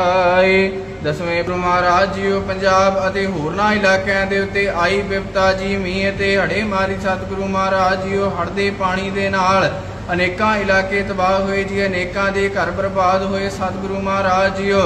ਆਏ। ਦਸਵੇਂ ਗੁਰੂ ਮਹਾਰਾਜ ਜੀਓ ਪੰਜਾਬ ਅਤੇ ਹੋਰਨਾਂ ਇਲਾਕਿਆਂ ਦੇ ਉੱਤੇ ਆਈ ਵਿਪਤਾ ਜੀ ਮੀਂਹ ਅਤੇ ਹੜੇ ਮਾਰੀ ਸਤਿਗੁਰੂ ਮਹਾਰਾਜ ਜੀਓ ਹੜ੍ਹ ਦੇ ਪਾਣੀ ਦੇ ਨਾਲ। ਅਨੇਕਾਂ ਇਲਾਕੇ ਤਬਾਹ ਹੋਏ ਜੀ, ਅਨੇਕਾਂ ਦੇ ਘਰ ਬਰਬਾਦ ਹੋਏ ਸਤਿਗੁਰੂ ਮਹਾਰਾਜ ਜੀਓ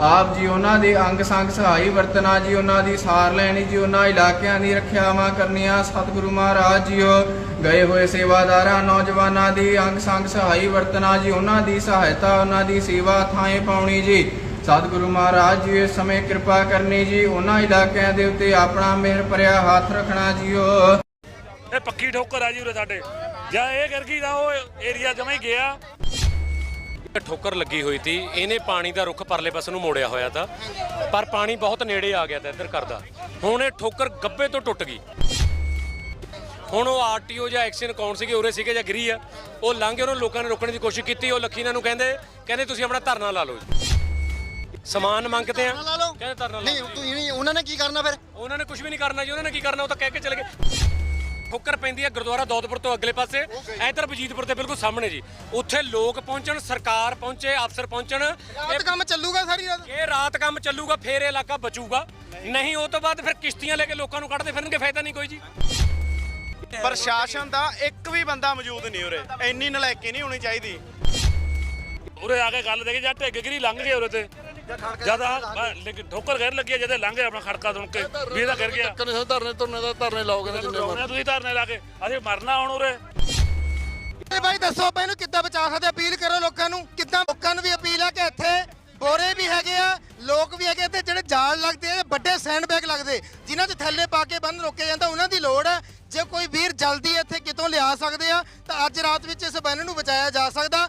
ਆਪ ਜੀ ਉਹਨਾਂ ਦੇ ਅੰਗ ਸੰਗ ਸਹਾਈ ਵਰਤਨਾ ਜੀ, ਉਹਨਾਂ ਦੀ ਸਾਰ ਲੈਣੀ ਜੀ, ਉਹਨਾਂ ਇਲਾਕਿਆਂ ਦੀ ਰੱਖਿਆਵਾਂ ਕਰਨੀਆਂ ਸਤਿਗੁਰੂ ਮਹਾਰਾਜ ਜੀਓ ਗਏ ਹੋਏ ਸੇਵਾਦਾਰਾਂ, ਨੌਜਵਾਨਾਂ ਦੀ ਅੰਗ ਸੰਗ ਸਹਾਈ ਵਰਤਨਾ ਜੀ, ਉਹਨਾਂ ਦੀ ਸਹਾਇਤਾ, ਉਹਨਾਂ ਦੀ ਸੇਵਾ ਥਾਂ ਪਾਉਣੀ ਜੀ। ਸਤਿਗੁਰੂ ਮਹਾਰਾਜ ਜੀ ਇਸ ਸਮੇਂ ਕਿਰਪਾ ਕਰਨੀ ਜੀ ਉਹਨਾਂ ਇਲਾਕਿਆਂ ਦੇ ਉੱਤੇ ਆਪਣਾ ਮਿਹਰ ਭਰਿਆ ਹੱਥ ਰੱਖਣਾ ਜੀਓ। ਇਹ ਪੱਕੀ ਠੋਕਰ ਆ ਜੀ ਉਰੇ ਸਾਡੇ। ਜਾਂ ਇਹ ਗਿਰ ਗਈ ਤਾਂ ਉਹ ਏਰੀਆ ਜਮਾ ਹੀ ਗਿਆ। ਠੋਕਰ ਲੱਗੀ ਹੋਈ ਸੀ ਇਹਨੇ ਪਾਣੀ ਦਾ ਰੁੱਖ ਪਰਲੇ ਪਾਸੇ ਨੂੰ ਮੋੜਿਆ ਹੋਇਆ ਤਾਂ ਪਰ ਪਾਣੀ ਬਹੁਤ ਨੇੜੇ ਆ ਗਿਆ ਤਾਂ ਇੱਧਰ ਕਰਦਾ ਹੁਣ ਇਹ ਠੋਕਰ ਗੱਬੇ ਤੋਂ ਟੁੱਟ ਗਈ। ਹੁਣ ਉਹ ਆਰਟੀਓ ਜਾਂ ਐਕਸ਼ਨ ਕੌਣ ਸੀਗੇ ਉਰੇ ਸੀਗੇ ਜਾਂ ਗਿਰੀ ਆ ਉਹ ਲੰਘ ਉਹਨਾਂ ਲੋਕਾਂ ਨੇ ਰੋਕਣ ਦੀ ਕੋਸ਼ਿਸ਼ ਕੀਤੀ ਉਹ ਲੱਖੀ ਇਹਨਾਂ ਨੂੰ ਕਹਿੰਦੇ ਕਹਿੰਦੇ ਤੁਸੀਂ ਆਪਣਾ ਧਰਨਾ ਲਾ ਲਓ ਜੀ। ਸਮਾਨ ਮੰਗਦੇ ਆ। ਲਾ ਲਓ। ਕਹਿੰਦੇ ਧਰਨਾ ਲਾ ਨਹੀਂ ਲਓ। ਤੁਸੀਂ ਨਹੀਂ ਉਹਨਾਂ ਨੇ ਕੀ ਕਰਨਾ ਫਿਰ? ਉਹਨਾਂ ਨੇ ਕੁਝ ਵੀ ਨਹੀਂ ਕਰਨਾ ਜੀ ਉਹਨਾਂ ਨੇ ਕੀ ਕਰਨਾ ਉਹ ਤਾਂ ਕਹਿ ਕੇ ਚਲੇ ਗਏ। ਠੋਕਰ ਪੈਂਦੀ ਹੈ ਗੁਰਦੁਆਰਾ ਦੌਦਪੁਰ ਤੋਂ ਅਗਲੇ ਪਾਸੇ। ਇਧਰ ਬਜੀਤਪੁਰ ਦੇ ਬਿਲਕੁਲ ਸਾਹਮਣੇ ਜੀ। ਉੱਥੇ ਲੋਕ ਪਹੁੰਚਣ ਸਰਕਾਰ ਪਹੁੰਚੇ ਅਫਸਰ ਪਹੁੰਚਣ। ਰਾਤ ਇਹ- ਕੰਮ ਚੱਲੂਗਾ ਸਾਰੀ ਰਾਤ? ਇਹ ਰਾਤ ਕੰਮ ਚੱਲੂਗਾ ਫੇਰ ਇਹ ਇਲਾਕਾ ਬਚੂਗਾ। ਨਹੀਂ ਉਹ ਤੋਂ ਬਾਅਦ ਫਿਰ ਕਿਸ਼ਤੀਆਂ ਲੈ ਕੇ ਲੋਕਾਂ ਨੂੰ ਕੱਢਦੇ ਫਿਰਨਗੇ ਫਾਇਦਾ ਨਹੀਂ ਕੋਈ ਜੀ। ਪ੍ਰਸ਼ਾਸਨ ਦਾ ਇੱਕ ਵੀ ਬੰਦਾ ਮੌਜੂਦ ਨਹੀਂ ਉਰੇ। ਇੰਨੀ ਨਲਾਇਕੀ ਨਹੀਂ ਹੋਣੀ ਚਾਹੀਦੀ। ਉਰੇ ਆ ਕੇ ਗੱਲ ਦੇਖੀ ਜਾਂ ਢਿੱਗ ਗਿਰੀ ਲੰਘ ਗਏ ਉਰੇ ਤੇ। ਜ਼ਿਆਦਾ ਲੇਕਿਨ ਠੋਕਰ ਗਿਰ ਲੱਗੀ ਜਦੇ ਲੰਘ ਆਪਣਾ ਖੜਕਾ ਸੁਣ ਕੇ ਵੀ ਇਹਦਾ ਗਿਰ ਗਿਆ। ਕਨੇ ਧਰਨੇ ਧਰਨੇ ਦਾ ਧਰਨੇ ਲਾਓਗੇ ਨਾ ਜਿੰਨੇ ਲਾਉਣੇ ਆ ਤੁਸੀਂ ਧਰਨੇ ਲਾ ਕੇ ਅਸੀਂ ਮਰਨਾ ਹੁਣ ਉਰੇ। ਇਹ ਬਾਈ ਦੱਸੋ ਆਪਾਂ ਇਹਨੂੰ ਕਿੱਦਾਂ ਬਚਾ ਸਕਦੇ ਅਪੀਲ ਕਰੋ ਲੋਕਾਂ ਨੂੰ ਕਿੱਦਾਂ ਲੋਕਾਂ ਨੂੰ ਵੀ ਅਪੀਲ ਆ ਕਿ ਇੱਥੇ ਬੋਰੇ ਵੀ ਹੈਗੇ ਆ ਲੋਕ ਵੀ ਹੈਗੇ ਤੇ ਜਿਹੜੇ ਜਾਲ ਲੱਗਦੇ ਆ ਵੱਡੇ ਸੈਂਡ ਬੈਗ ਲੱਗਦੇ ਜਿਨ੍ਹਾਂ 'ਚ ਥੱਲੇ ਪਾ ਕੇ ਬੰਨ ਰੋਕਿਆ ਜਾਂਦਾ ਉਹਨਾਂ ਦੀ ਲੋੜ ਹੈ ਜੇ ਕੋਈ ਵੀਰ ਜਲਦੀ ਇੱਥੇ ਕਿਤੋਂ ਲਿਆ ਸਕਦੇ ਆ ਤਾਂ ਅੱਜ ਰਾਤ ਵਿੱਚ ਇਸ ਬੰਨ ਨੂੰ ਬਚਾਇਆ ਜਾ ਸਕਦਾ।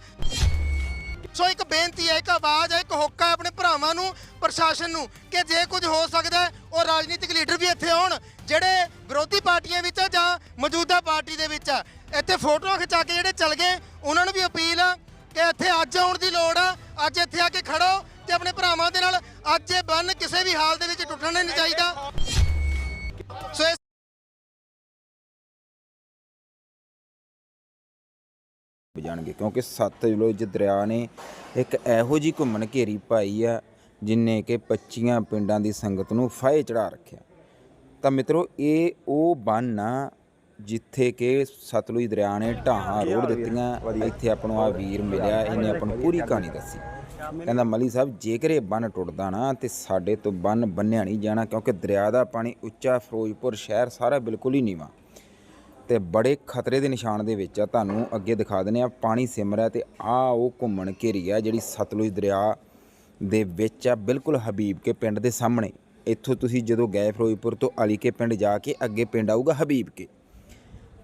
ਸੋ ਇੱਕ ਬੇਨਤੀ ਹੈ ਇੱਕ ਆਵਾਜ਼ ਹੈ ਇੱਕ ਹੋਕਾ ਹੈ ਆਪਣੇ ਭਰਾਵਾਂ ਨੂੰ, ਪ੍ਰਸ਼ਾਸਨ ਨੂੰ ਕਿ ਜੇ ਕੁਝ ਹੋ ਸਕਦਾ ਉਹ ਰਾਜਨੀਤਿਕ ਲੀਡਰ ਵੀ ਇੱਥੇ ਆਉਣ, ਜਿਹੜੇ ਵਿਰੋਧੀ ਪਾਰਟੀਆਂ ਵਿੱਚ ਆ ਜਾਂ ਮੌਜੂਦਾ ਪਾਰਟੀ ਦੇ ਵਿੱਚ ਆ। ਇੱਥੇ ਫੋਟੋਆਂ ਖਿਚਾ ਕੇ ਜਿਹੜੇ ਚੱਲ ਗਏ, ਉਹਨਾਂ ਨੂੰ ਵੀ ਅਪੀਲ ਆ ਕਿ ਇੱਥੇ ਅੱਜ ਆਉਣ ਦੀ ਲੋੜ ਆ, ਅੱਜ ਇੱਥੇ ਆ ਕੇ ਖੜੋ ਤੇ ਆਪਣੇ ਭਰਾਵਾਂ ਦੇ ਨਾਲ ਅੱਜ ਇਹ ਬੰਨ ਕਿਸੇ ਵੀ ਹਾਲ ਦੇ ਵਿੱਚ ਟੁੱਟਣਾ ਨਹੀਂ ਚਾਹੀਦਾ। ਜਾਣਗੇ ਕਿਉਂਕਿ ਸਤਲੁਜ ਦਰਿਆ ਨੇ ਇੱਕ ਇਹੋ ਜੀ ਘੁੰਮਣ ਘੇਰੀ ਪਾਈ ਆ ਜਿਨੇ ਕਿ 25 ਪਿੰਡਾਂ ਦੀ ਸੰਗਤ ਨੂੰ ਫਾਹੇ ਚੜਾ ਰੱਖਿਆ। ਤਾਂ ਮਿੱਤਰੋ ਇਹ ਉਹ ਬੰਨ ਆ ਜਿੱਥੇ ਕਿ ਸਤਲੁਜ ਦਰਿਆ ਨੇ ਢਾਹਾਂ ਰੋੜ ਦਿੱਤੀਆਂ। ਇੱਥੇ ਆਪਾਂ ਨੂੰ ਆ ਵੀਰ ਮਿਲਿਆ ਇਹਨੇ ਆਪਾਂ ਨੂੰ ਪੂਰੀ ਕਹਾਣੀ ਦੱਸੀ। ਕਹਿੰਦਾ ਮਲੀ ਸਾਹਿਬ ਜੇਕਰ ਇਹ ਬੰਨ ਟੁੱਟਦਾ ਨਾ ਤੇ ਸਾਡੇ ਤੋਂ ਬੰਨ ਬੰਨਿਆ ਨਹੀਂ ਜਾਣਾ ਕਿਉਂਕਿ ਦਰਿਆ ਦਾ ਪਾਣੀ ਉੱਚਾ ਫਿਰੋਜ਼ਪੁਰ ਸ਼ਹਿਰ ਸਾਰਾ ਬਿਲਕੁਲ ਹੀ ਨੀਵਾ। ਤੇ ਬੜੇ ਖਤਰੇ ਦੇ ਨਿਸ਼ਾਨ ਦੇ ਵਿੱਚ ਆ, ਤੁਹਾਨੂੰ ਅੱਗੇ ਦਿਖਾ ਦਿੰਦੇ ਆ ਪਾਣੀ ਸਿਮਰ ਰਿਹਾ ਤੇ ਆ ਉਹ ਘੁੰਮਣ ਘੇਰੀ ਆ, ਜਿਹੜੀ ਸਤਲੁਜ ਦਰਿਆ ਦੇ ਵਿੱਚ ਆ। ਬਿਲਕੁਲ ਹਬੀਬ ਕੇ ਪਿੰਡ ਦੇ ਸਾਹਮਣੇ। ਇੱਥੋਂ ਤੁਸੀਂ ਜਦੋਂ ਗਏ ਫਿਰੋਜ਼ਪੁਰ ਤੋਂ ਅਲੀ ਕੇ ਪਿੰਡ ਜਾ ਕੇ ਅੱਗੇ ਪਿੰਡ ਆਊਗਾ ਹਬੀਬ ਕੇ।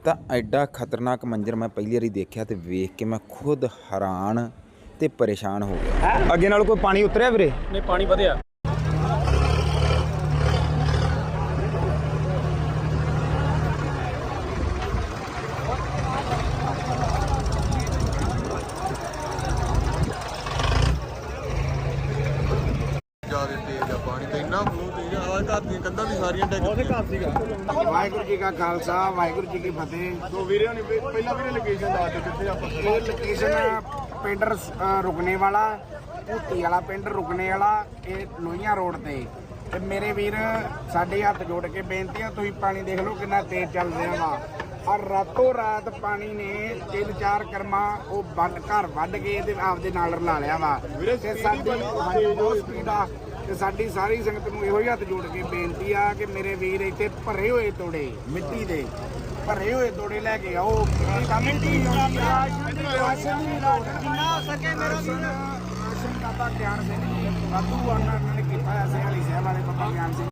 ਤਾਂ ਐਡਾ ਖਤਰਨਾਕ ਮੰਜ਼ਰ ਮੈਂ ਪਹਿਲੀ ਵਾਰੀ ਦੇਖਿਆ ਤੇ ਵੇਖ ਕੇ ਮੈਂ ਖੁਦ ਹੈਰਾਨ ਤੇ ਪਰੇਸ਼ਾਨ ਹੋ ਗਿਆ। ਅੱਗੇ ਨਾਲ ਕੋਈ ਪਾਣੀ ਉਤਰਿਆ ਵੀਰੇ? ਨਹੀਂ, ਪਾਣੀ ਵਧਿਆ ਜ਼ਿਆਦਾ ਤੇਜ਼ ਆ ਪਾਣੀ ਤੇ ਇੰਨਾ ਫਲੋ ਤੇਜ਼ ਆ ਆਹ ਘਰ ਦੀਆਂ ਕੰਧਾਂ ਵੀ ਸਾਰੀਆਂ ਡਿੱਗ ਉਹਦੇ ਘਰ ਸੀਗਾ। ਵਾਹਿਗੁਰੂ ਜੀ ਕਾ ਖਾਲਸਾ ਵਾਹਿਗੁਰੂ ਜੀ ਕੀ ਫਤਿਹ। ਦੋ ਵੀਰੇ ਨੇ ਪਹਿਲਾਂ ਵੀਰੇ ਲੋਕੇਸ਼ਨ ਦੱਸ ਦਿਓ ਕਿੱਥੇ ਆਪਾਂ ਇਹ ਲੋਕੇਸ਼ਨ ਪਿੰਡ ਰੁਕਣੇ ਵਾਲਾ ਭੂਤੀ ਵਾਲਾ ਪਿੰਡ ਰੁਕਣੇ ਵਾਲਾ ਇਹ ਲੋਹੀਆਂ ਰੋਡ ਤੇ। ਤੇ ਮੇਰੇ ਵੀਰ ਸਾਡੇ ਹੱਥ ਜੋੜ ਕੇ ਬੇਨਤੀ ਆ ਤੁਸੀਂ ਪਾਣੀ ਦੇਖ ਲਓ ਕਿੰਨਾ ਤੇਜ਼ ਚੱਲ ਰਿਹਾ ਵਾ। ਔਰ ਰਾਤੋਂ ਰਾਤ ਪਾਣੀ ਨੇ ਤਿੰਨ ਚਾਰ ਕਰਮਾ ਉਹ ਵੱਡ ਘਰ ਵੱਢ ਕੇ ਇਹਦੇ ਆਪਦੇ ਨਾਲ ਰਲਾ ਲਿਆ ਵਾ। ਤੇ ਸਾਡੀ ਬਹੁਤ ਸਪੀਡ ਆ। ਤੇ ਸਾਡੀ ਸਾਰੀ ਸੰਗਤ ਨੂੰ ਇਹੋ ਹੀ ਹੱਥ ਜੋੜ ਕੇ ਬੇਨਤੀ ਆ ਕਿ ਮੇਰੇ ਵੀਰ ਇੱਥੇ ਭਰੇ ਹੋਏ ਤੋੜੇ ਮਿੱਟੀ ਦੇ ਭਰੇ ਹੋਏ ਤੋੜੇ ਲੈ ਕੇ ਆਓ। ਆ ਰਾਸ਼ਨ ਦੀ ਲੋੜ ਜਿੰਨਾ ਹੋ ਸਕੇ ਮੇਰਾ ਵੀਰ? ਰਾਸ਼ਨ ਬਾਬਾ ਗਿਆਨ ਸਿੰਘ ਜੀ ਵਾਧੂ ਨੇ ਕੀਤਾ ਹੋਇਆ ਸੀ ਹਲੀ ਸਾਹਿਬ ਵਾਲੇ ਬਾਬਾ ਗਿਆਨ ਸਿੰਘ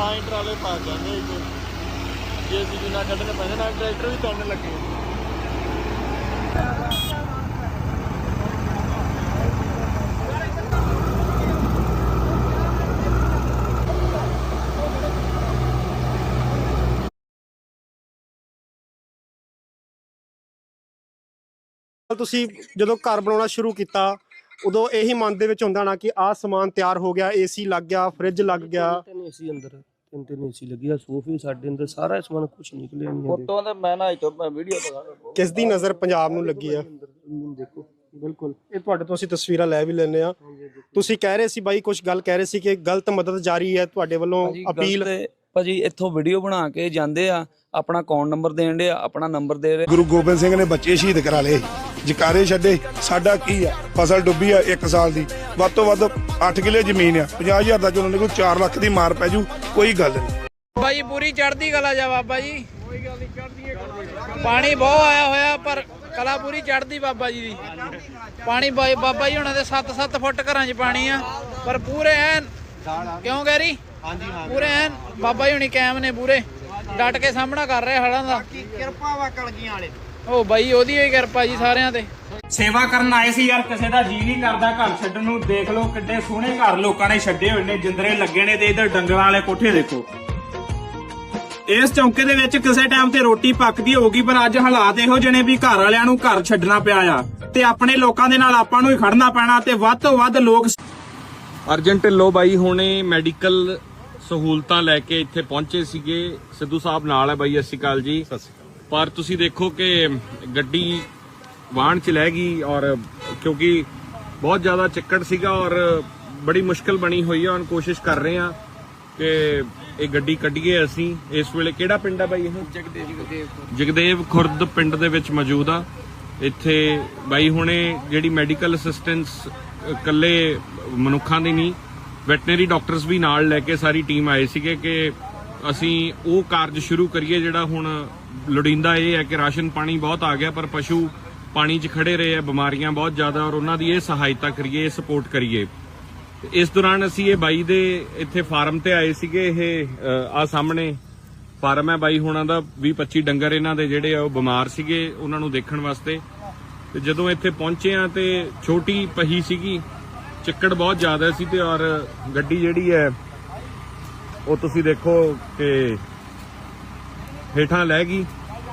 ਆਏ ਟਰਾਲੇ ਪਾ ਜਾਂਦੇ ਇੱਥੇ ਜੇ। ਸੀ ਨਾ ਕੱਢਣੇ ਪੈਂਦੇ ਨਾਲ ਟਰੈਕਟਰ ਵੀ ਤੁਰਨ ਲੱਗੇ। ਤੁਸੀਂ ਜਦੋਂ ਘਰ ਬਣਾਉਣਾ ਸ਼ੁਰੂ ਕੀਤਾ ਉਦੋਂ ਇਹੀ ਮਨ ਦੇ ਵਿੱਚ ਹੁੰਦਾ ਨਾ ਕਿ ਆਹ ਸਮਾਨ ਤਿਆਰ ਹੋ ਗਿਆ ਏਸੀ ਲੱਗ ਗਿਆ ਫ੍ਰਿਜ ਲੱਗ ਗਿਆ। ਤਿੰਨ ਏਸੀ ਅੰਦਰ। ਤਿੰਨ ਤਿੰਨ ਏਸੀ ਲੱਗੀ ਆ ਸੋਫੇ ਸਾਡੇ ਅੰਦਰ ਸਾਰਾ ਸਮਾਨ ਕੁਝ ਨਿਕਲਿਆ ਨਹੀਂ ਇਹਦੇ। ਫੋਟੋ ਤਾਂ ਮੈਂ ਨਾ ਤੋਂ ਵੀਡੀਓ ਦਿਖਾ ਕਿਸ ਦੀ ਨਜ਼ਰ ਪੰਜਾਬ ਨੂੰ ਲੱਗੀ ਆ? ਦੇਖੋ ਬਿਲਕੁਲ। ਇਹ ਤੁਹਾਡੇ ਤੋਂ ਅਸੀਂ ਤਸਵੀਰਾਂ ਲੈ ਵੀ ਲੈਨੇ ਆ। ਤੁਸੀਂ ਕਹਿ ਰਹੇ ਸੀ ਬਾਈ ਕੁਝ ਗੱਲ ਕਹਿ ਰਹੇ ਸੀ ਕਿ ਗਲਤ ਮਦਦ ਜਾਰੀ ਹੈ ਤੁਹਾਡੇ ਵੱਲੋਂ ਅਪੀਲ। ਭਾਜੀ ਇੱਥੋਂ ਵੀਡੀਓ ਬਣਾ ਕੇ ਜਾਂਦੇ ਆ ਆਪਣਾ ਅਕਾਊਂਟ ਨੰਬਰ ਦੇਣ ਦੇ ਆਪਣਾ ਨੰਬਰ ਦੇ ਰਹੇ। ਗੁਰੂ ਗੋਬਿੰਦ ਸਿੰਘ ਨੇ ਬੱਚੇ ਸ਼ਹੀਦ ਕਰਾ ਲਏ। ਜਕਾਰੇ ਛੱਡੇ ਸਾਡਾ ਕੀ ਆ? ਫਸਲ ਡੁੱਬੀ ਆ 1 ਸਾਲ ਦੀ। ਵੱਧ ਤੋਂ ਵੱਧ 8 ਕਿੱਲੇ ਜ਼ਮੀਨ ਆ। 50000 ਦਾ ਚੋਂ ਉਹਨਾਂ ਕੋਲ 4 ਲੱਖ ਦੀ ਮਾਰ ਪੈ ਜੂ। ਕੋਈ ਗੱਲ ਨਹੀਂ। ਬਾਬਾ ਜੀ ਪੂਰੀ ਚੜ੍ਹਦੀ ਕਲਾ ਜਾ ਬਾਬਾ ਜੀ। ਪਾਣੀ ਬਹੁਤ ਆਇਆ ਹੋਇਆ ਪਰ ਕਲਾ ਪੂਰੀ ਚੜ੍ਹਦੀ ਬਾਬਾ ਜੀ ਦੀ। ਪਾਣੀ ਬਾਈ- ਬਾਬਾ ਜੀ ਹੁਣਾਂ ਦੇ 7-7 ਫੁੱਟ ਘਰਾਂ 'ਚ ਪਾਣੀ ਆ। ਪਰ ਪੂਰੇ ਐਨ ਕਿਉਂ ਗੈਰੀ? ਹਾਂਜੀ ਹਾਂ ਪੂਰੇ ਐਨ ਬਾਬਾ ਜੀ ਹੁਣੀ ਕਾਇਮ ਨੇ ਪੂਰੇ। ਡਟ ਕੇ ਸਾਹਮਣਾ ਕਰ ਰਹੇ ਹੜਾਂ ਦਾ। ਕਿਰਪਾ ਵਾ ਕਲਗੀਆਂ ਵਾਲੇ ਉਹ ਬਾਈ ਉਹਦੀ ਹੋਈ ਕਿਰਪਾ ਜੀ ਸਾਰਿਆਂ ਤੇ। ਸੇਵਾ ਕਰਨ ਆਏ ਸੀ ਯਾਰ ਕਿਸੇ ਦਾ ਜੀ ਨਹੀਂ ਕਰਦਾ ਘਰ ਛੱਡਣ ਨੂੰ। ਦੇਖ ਲਓ ਕਿੱਡੇ ਸੋਹਣੇ ਘਰ ਲੋਕਾਂ ਨੇ ਛੱਡੇ ਹੋਏ ਨੇ ਜਿੰਦਰੇ ਲੱਗੇ ਨੇ ਤੇ ਇਧਰ ਡੰਗਰਾਂ ਵਾਲੇ ਕੋਠੇ ਦੇਖੋ। ਇਸ ਚੌਂਕੇ ਦੇ ਵਿੱਚ ਕਿਸੇ ਟਾਈਮ ਤੇ ਰੋਟੀ ਪੱਕਦੀ ਹੋਊਗੀ ਪਰ ਅੱਜ ਹਾਲਾਤ ਇਹੋ ਜਿਹੇ ਨੇ ਵੀ ਘਰ ਵਾਲਿਆਂ ਨੂੰ ਘਰ ਛੱਡਣਾ ਪਿਆ ਆ। ਤੇ ਆਪਣੇ ਲੋਕਾਂ ਦੇ ਨਾਲ ਆਪਾਂ ਨੂੰ ਹੀ ਖੜਨਾ ਪੈਣਾ ਤੇ ਵੱਧ ਤੋਂ ਵੱਧ ਲੋਕ ਅਰਜਨ ਢਿੱਲੋਂ ਬਾਈ ਹੁਣੇ ਮੈਡੀਕਲ ਸਹੂਲਤਾਂ ਲੈ ਕੇ ਇੱਥੇ ਪਹੁੰਚੇ ਸੀਗੇ। ਸਿੱਧੂ ਸਾਹਿਬ ਨਾਲ ਹੈ ਬਾਈ ਸਤਿ ਸ਼੍ਰੀ ਅਕਾਲ ਜੀ। ਪਰ ਤੁਸੀਂ ਦੇਖੋ ਕਿ ਗੱਡੀ ਵਾਹਣ ਚ ਲੈ ਗਈ ਔਰ ਕਿਉਂਕਿ ਬਹੁਤ ਜ਼ਿਆਦਾ ਚੱਕੜ ਸੀਗਾ ਔਰ ਬੜੀ ਮੁਸ਼ਕਲ ਬਣੀ ਹੋਈ ਹੈ ਔਰ ਕੋਸ਼ਿਸ਼ ਕਰ ਰਹੇ ਹਾਂ ਕਿ ਇਹ ਗੱਡੀ ਕੱਢੀਏ ਅਸੀਂ। ਇਸ ਵੇਲੇ ਕਿਹੜਾ ਪਿੰਡ ਆ ਬਾਈ ਇਹ? ਜਗਦੇਵ ਜਗਦੇਵ ਖੁਰਦ ਪਿੰਡ ਦੇ ਵਿੱਚ ਮੌਜੂਦ ਆ। ਇੱਥੇ ਬਾਈ ਹੁਣੇ ਜਿਹੜੀ ਮੈਡੀਕਲ ਅਸਿਸਟੈਂਸ ਇਕੱਲੇ ਮਨੁੱਖਾਂ ਦੀ ਨਹੀਂ ਵੈਟਨਰੀ ਡਾਕਟਰਸ ਵੀ ਨਾਲ ਲੈ ਕੇ ਸਾਰੀ ਟੀਮ ਆਏ ਸੀਗੇ ਕਿ ਅਸੀਂ ਉਹ ਕਾਰਜ ਸ਼ੁਰੂ ਕਰੀਏ ਜਿਹੜਾ ਹੁਣ ਲੋੜੀਂਦਾ ਇਹ ਹੈ ਕਿ ਰਾਸ਼ਨ ਪਾਣੀ ਬਹੁਤ ਆ ਗਿਆ, ਪਰ ਪਸ਼ੂ ਪਾਣੀ 'ਚ ਖੜੇ ਰਹੇ ਆ, ਬਿਮਾਰੀਆਂ ਬਹੁਤ ਜ਼ਿਆਦਾ, ਔਰ ਉਹਨਾਂ ਦੀ ਇਹ ਸਹਾਇਤਾ ਕਰੀਏ, ਇਹ ਸਪੋਰਟ ਕਰੀਏ। ਤੇ ਇਸ ਦੌਰਾਨ ਅਸੀਂ ਇਹ ਬਾਈ ਦੇ ਇੱਥੇ ਫਾਰਮ ਤੇ ਆਏ ਸੀਗੇ, ਇਹ ਆ ਸਾਹਮਣੇ ਫਾਰਮ ਹੈ ਬਾਈ ਹੁਣਾਂ ਦਾ 20 25 ਡੰਗਰ ਇਹਨਾਂ ਦੇ ਜਿਹੜੇ ਆ, ਉਹ ਬਿਮਾਰ ਸੀਗੇ ਉਹਨਾਂ ਨੂੰ ਦੇਖਣ ਵਾਸਤੇ। ਤੇ ਜਦੋਂ ਇੱਥੇ ਪਹੁੰਚੇ ਆ ਤੇ ਛੋਟੀ ਪਹੀ ਸੀਗੀ, ਚੱਕੜ ਬਹੁਤ ਜ਼ਿਆਦਾ ਸੀ ਤੇ, ਔਰ ਗੱਡੀ ਜਿਹੜੀ ਹੈ, ਉਹ ਤੁਸੀਂ ਦੇਖੋ ਕਿ ਹੇਠਾਂ ਲੈ ਗਈ।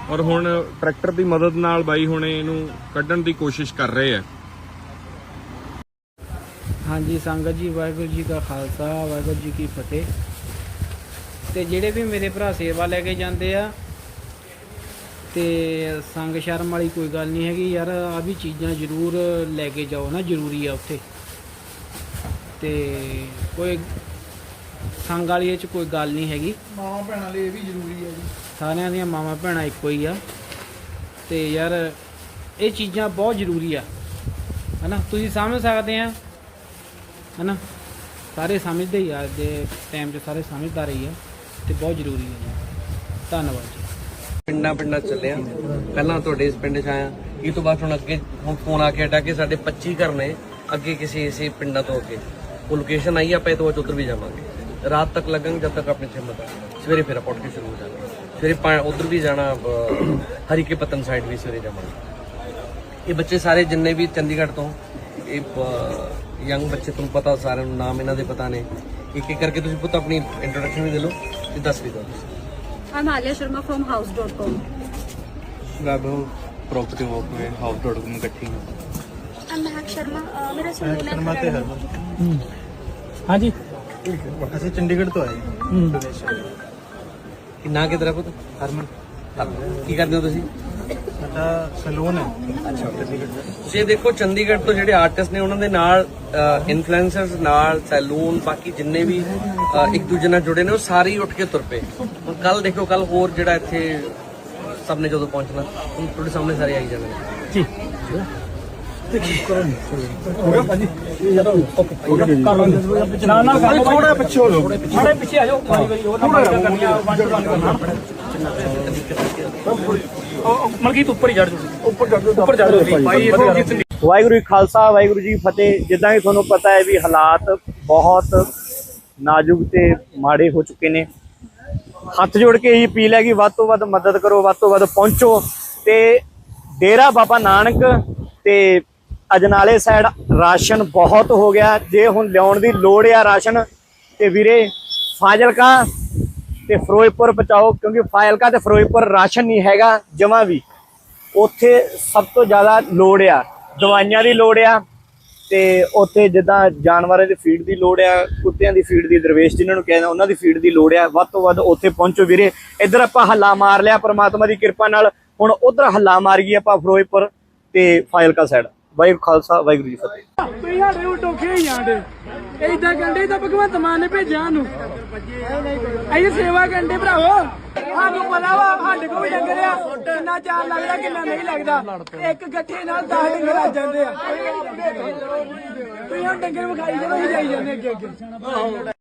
ਔਰ ਹੁਣ ਟਰੈਕਟਰ ਦੀ ਮਦਦ ਨਾਲ ਬਾਈ ਹੁਣੇ ਇਹਨੂੰ ਕੱਢਣ ਦੀ ਕੋਸ਼ਿਸ਼ ਕਰ ਰਹੇ ਆ। ਹਾਂਜੀ ਸੰਗਤ ਜੀ ਵਾਹਿਗੁਰੂ ਜੀ ਕਾ ਖਾਲਸਾ ਵਾਹਿਗੁਰੂ ਜੀ ਕੀ ਫਤਿਹ। ਤੇ ਜਿਹੜੇ ਵੀ ਮੇਰੇ ਭਰਾ ਸੇਵਾ ਲੈ ਕੇ ਜਾਂਦੇ ਆ ਤੇ ਸੰਗ ਸ਼ਰਮ ਵਾਲੀ ਕੋਈ ਗੱਲ ਨਹੀਂ ਹੈਗੀ ਯਾਰ ਆ ਵੀ ਚੀਜ਼ਾਂ ਜ਼ਰੂਰ ਲੈ ਕੇ ਜਾਓ ਨਾ ਜ਼ਰੂਰੀ ਆ ਉੱਥੇ। ਤੇ ਕੋਈ ਸੰਗ ਵਾਲੀ ਇਹ ਚ ਕੋਈ ਗੱਲ ਨਹੀਂ ਹੈਗੀ। ਮਾਂ ਭੈਣਾਂ ਲਈ ਇਹ ਵੀ ਜ਼ਰੂਰੀ ਹੈ ਜੀ। ਸਾਰਿਆਂ ਦੀਆਂ ਮਾਵਾਂ ਭੈਣਾਂ ਇੱਕੋ ਹੀ ਆ। ਤੇ ਯਾਰ, ਇਹ ਚੀਜ਼ਾਂ ਬਹੁਤ ਜ਼ਰੂਰੀ ਆ। ਹਨਾ? ਤੁਸੀਂ ਸਮਝ ਸਕਦੇ ਆ। ਹਨਾ? ਸਾਰੇ ਸਮਝਦੇ ਹੀ ਆ, ਅੱਜ ਦੇ ਟਾਈਮ 'ਚ ਸਾਰੇ ਸਮਝਦਾਰ ਹੀ ਆ। ਤੇ ਬਹੁਤ ਜ਼ਰੂਰੀ ਹੈ ਜੀ। ਧੰਨਵਾਦ ਜੀ। ਪਿੰਡਾਂ ਪਿੰਡਾਂ ਚੱਲਿਆ। ਪਹਿਲਾਂ ਤੁਹਾਡੇ ਇਸ ਪਿੰਡ 'ਚ ਆਇਆ। ਇਹ ਤੋਂ ਬਾਅਦ ਹੁਣ ਅੱਗੇ, ਹੁਣ ਫੋਨ ਆ ਕੇ ਹਟਾ ਕਿ ਸਾਡੇ 25 ਘਰ ਨੇ। ਅੱਗੇ ਕਿਸੇ ਇਸੇ ਪਿੰਡਾਂ ਤੋਂ ਅੱਗੇ। ਉਹ ਲੋਕੇਸ਼ਨ ਆਈ, ਆਪਾਂ ਇਹ ਤੋਂ ਬਾਅਦ ਉੱਧਰ ਵੀ ਜਾਵਾਂਗੇ। ਰਾਤ ਤੱਕ ਲੱਗਾਂਗੇ ਜਦ ਤੱਕ ਆਪਣੀ ਹਿੰਮਤ ਆ ਸਵੇਰੇ ਫਿਰ ਆਪਾਂ ਉੱਠ ਕੇ ਸ਼ੁਰੂ ਹੋ ਜਾਵਾਂਗੇ। ਸਵੇਰੇ ਉਧਰ ਵੀ ਜਾਣਾ ਹਰੀਕੇ ਪਤਨ ਸਾਈਡ ਵੀ ਸਵੇਰੇ ਜਾਵਾਂਗੇ। ਇਹ ਬੱਚੇ ਸਾਰੇ ਜਿੰਨੇ ਵੀ ਚੰਡੀਗੜ੍ਹ ਤੋਂ ਇਹ ਯੰਗ ਬੱਚੇ ਤੁਹਾਨੂੰ ਪਤਾ ਸਾਰਿਆਂ ਨੂੰ ਨਾਮ ਇਹਨਾਂ ਦੇ ਪਤਾ ਨੇ। ਇੱਕ ਇੱਕ ਕਰਕੇ ਤੁਸੀਂ ਪੁੱਤ ਆਪਣੀ ਇੰਟਰੋਡਕਸ਼ਨ ਵੀ ਦੇ ਲਓ ਤੇ ਦੱਸ ਵੀ ਦਿਓ। I'm Alia Sharma from house.com. Vaibhav property work ਹਾਊਸ.com ਇਕੱਠੀ I'm Mahak Sharma. Uh, ਮੇਰਾ ਸੰਗੀਨਾ ਸ਼ਰਮਾ ਤੇ ਹਾਂਜੀ। ਅਸੀਂ ਚੰਡੀਗੜ੍ਹ ਤੋਂ ਆਏ ਕਿ ਨਾ ਕਿਧਰ ਪੁੱਤ? ਹਰਮਨ। ਕੀ ਕਰਦੇ ਹੋ ਤੁਸੀਂ? ਸਾਡਾ ਸਲੂਨ ਹੈ। ਤੁਸੀਂ ਇਹ ਦੇਖੋ ਚੰਡੀਗੜ੍ਹ ਤੋਂ ਜਿਹੜੇ ਆਰਟਿਸਟ ਨੇ ਉਹਨਾਂ ਦੇ ਨਾਲ ਇਨਫਲੂਐਂਸਰਸ ਨਾਲ ਸੈਲੂਨ ਬਾਕੀ ਜਿੰਨੇ ਵੀ ਅਹ, ਇੱਕ ਦੂਜੇ ਨਾਲ ਜੁੜੇ ਨੇ ਉਹ ਸਾਰੇ ਹੀ ਉੱਠ ਕੇ ਤੁਰ ਪਏ। ਹੁਣ ਕੱਲ ਦੇਖੋ ਕੱਲ ਹੋਰ ਜਿਹੜਾ ਇੱਥੇ ਸਭ ਨੇ ਜਦੋਂ ਪਹੁੰਚਣਾ ਹੁਣ ਤੁਹਾਡੇ ਸਾਹਮਣੇ ਸਾਰੇ ਆਈ ਜਾਣਗੇ ਨਾ ਨਾ ਥੋੜਾ ਪਿੱਛੇ ਹੋ ਲੋ ਥੋੜਾ ਪਿੱਛੇ ਆ ਜਾਓ ਵਾਰੀ ਵਾਰੀ ਉਹ ਨਾ ਕਰਨੀ ਵਨ ਟੂ ਵਨ ਕਰਨਾ ਮਲਕੀਤ ਉੱਪਰ ਹੀ ਚੜ ਜਾਓ ਉੱਪਰ ਚੜ ਜਾਓ ਉੱਪਰ ਚੜ ਜਾਓ ਭਾਈ ਵਾਹਿਗੁਰੂ ਜੀ ਖਾਲਸਾ, ਵਾਹਿਗੁਰੂ ਜੀ ਫਤਿਹ। ਜਿੱਦਾਂ ਕਿ ਤੁਹਾਨੂੰ ਪਤਾ ਹੈ ਵੀ ਹਾਲਾਤ ਬਹੁਤ ਨਾਜ਼ੁਕ ਤੇ ਮਾੜੇ ਹੋ ਚੁੱਕੇ ਨੇ। ਹੱਥ ਜੋੜ ਕੇ ਇਹ ਅਪੀਲ ਹੈ ਕਿ ਵੱਧ ਤੋਂ ਵੱਧ ਮਦਦ ਕਰੋ, ਵੱਧ ਤੋਂ ਵੱਧ ਪਹੁੰਚੋ ਤੇ ਡੇਰਾ ਬਾਬਾ ਨਾਨਕ ਤੇ ਅਜਨਾਲੇ ਸਾਈਡ ਰਾਸ਼ਨ ਬਹੁਤ ਹੋ ਗਿਆ। ਜੇ ਹੁਣ ਲਿਆਉਣ ਦੀ ਲੋੜ ਆ ਰਾਸ਼ਨ, ਤੇ ਵੀਰੇ ਫਾਜ਼ਿਲਕਾ ਤੇ ਫਿਰੋਜ਼ਪੁਰ ਪਹੁੰਚਾਓ ਕਿਉਂਕਿ ਫਾਜ਼ਿਲਕਾ ਤੇ ਫਿਰੋਜ਼ਪੁਰ ਰਾਸ਼ਨ ਨਹੀਂ ਹੈਗਾ ਜਮਾ ਵੀ। ਉੱਥੇ ਸਭ ਤੋਂ ਜ਼ਿਆਦਾ ਲੋੜ ਆ, ਦਵਾਈਆਂ ਦੀ ਲੋੜ ਆ, ਤੇ ਉੱਥੇ ਜਿੱਦਾਂ ਜਾਨਵਰਾਂ ਦੀ ਫੀਡ ਦੀ ਲੋੜ ਆ, ਕੁੱਤਿਆਂ ਦੀ ਫੀਡ ਦੀ, ਦਰਵੇਸ਼ ਜਿਨ੍ਹਾਂ ਨੂੰ ਕਹਿੰਦੇ ਉਹਨਾਂ ਦੀ ਫੀਡ ਦੀ ਲੋੜ ਆ। ਵੱਧ ਤੋਂ ਵੱਧ ਉੱਥੇ ਪਹੁੰਚੋ ਵੀਰੇ। ਇੱਧਰ ਆਪਾਂ ਹੱਲਾ ਮਾਰ ਲਿਆ, ਪਰਮਾਤਮਾ ਦੀ ਕਿਰਪਾ ਨਾਲ। ਹੁਣ ਉਧਰ ਹੱਲਾ ਮਾਰ ਗਈ ਆਪਾਂ ਫਿਰੋਜ਼ਪੁਰ ਤੇ ਫਾਜ਼ਿਲਕਾ ਸਾਈਡ। ਵਾਹਿਗੁਰੂ ਖਾਲਸਾ, ਵਾਹਿਗੁਰੂ ਜੀ ਫਤਿਹ। ਤੁਸੀਂ ਸਾਡੇ ਨੂੰ ਟੋਕੇ ਹੀ ਜਾਂਦੇ। ਇਦਾਂ ਕੰਡੇ ਤਾਂ ਭਗਵੰਤ ਮਾਨ ਨੇ ਭੇਜਿਆ ਨੂੰ ਅਸੀਂ ਸੇਵਾ ਕੰਡੇ ਭਰਾਵੋ। ਸਾਨੂੰ ਪਤਾ ਵਾ, ਸਾਡੇ ਕੋਲ ਵੀ ਡੰਗਰ ਆ। ਕਿੰਨਾ ਚਾਰ ਲੱਗਦਾ, ਕਿੰਨਾ ਨਹੀਂ ਲੱਗਦਾ। ਇੱਕ ਗੱਠੇ ਨਾਲ 10 ਡੰਗਰ ਆ ਜਾਂਦੇ ਆ। ਤੁਸੀਂ ਹੁਣ ਡੰਗਰ ਵਿਖਾਈ ਜਦੋਂ ਹੀ ਜਾਈ ਜਾਂਦੇ ਅੱਗੇ ਅੱਗੇ।